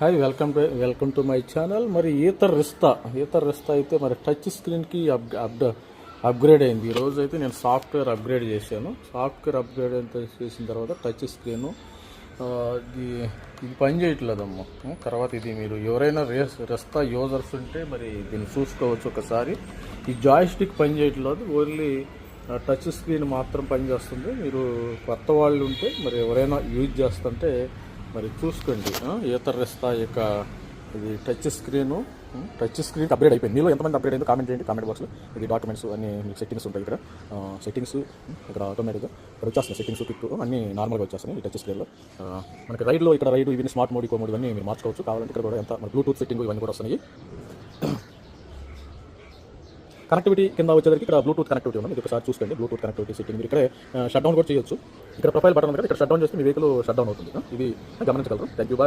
Hi welcome to welcome to my channel మరి either Rizta Ather Rizta అయితే మరి టచ్ స్క్రీన్కి అప్ అప్ అప్గ్రేడ్ అయింది. ఈరోజు అయితే నేను సాఫ్ట్వేర్ అప్గ్రేడ్ చేశాను. సాఫ్ట్వేర్ అప్గ్రేడ్ చేసిన తర్వాత టచ్ స్క్రీన్ ఇది ఇది పని చేయట్లేదమ్మా తర్వాత ఇది మీరు ఎవరైనా రేస్ రెస్తా యూజర్స్ ఉంటే మరి దీన్ని చూసుకోవచ్చు ఒకసారి. ఈ జాయ్ స్టిక్ పని చేయట్లేదు. ఓన్లీ టచ్ స్క్రీన్ మాత్రం పనిచేస్తుంది మీరు కొత్త వాళ్ళు ఉంటే మరి ఎవరైనా యూజ్ చేస్తుంటే మరి చూసుకోండి. ఆ, రెస్తా యొక్క ఇది touch screen touch screen upgrade అయిపోయింది. మీలో ఎంతమంది అప్గ్రేడ్ అయిందో కామెంట్ చేయండి. కామెంట్ బాక్స్లో ఇది డాక్యుమెంట్స్ అన్ని మీకు సెట్టింగ్స్ ఉంటాయి ఇక్కడ. సెట్టింగ్స్ ఇక్కడ ఆటోమేటిక్గా ఇక్కడ వచ్చేస్తాయి సెట్టింగ్స్ పిక్ అన్ని నార్మల్గా వచ్చేస్తాయి ఈ టచ్ స్క్రీన్లో మనకి రైడ్లో ఇక్కడ రైడ్ ఇవన్నీ స్మార్ట్ మోడ్ కో మోడ్ ఇవన్నీ మీరు మార్చుకోవచ్చు. కావాలంటే ఇక్కడ కూడా ఎంత మన బ్లూటూత్ సెట్టింగ్ ఇవన్నీ కూడా వస్తున్నాయి. కనెక్టివిటీ కింద వచ్చేసరికి ఇక్కడ బ్లూటూత్ కనెక్టివిటీ ఉంది ఒకసారి చూసుకోండి. బ్లూటూత్ కనెక్టివిటీ సెట్టింగ్ ఇక్కడ షట్ డౌన్ కూడా చేయొచ్చు. ఇక్కడ ప్రొఫైల్ బటన్ ఉంది కదా ఇక్కడ షట్ డౌన్ చేస్తే మీ వెహికల్ షట్ డౌన్ అవుతుంది. ఇది గమనించగలరు. Thank you bye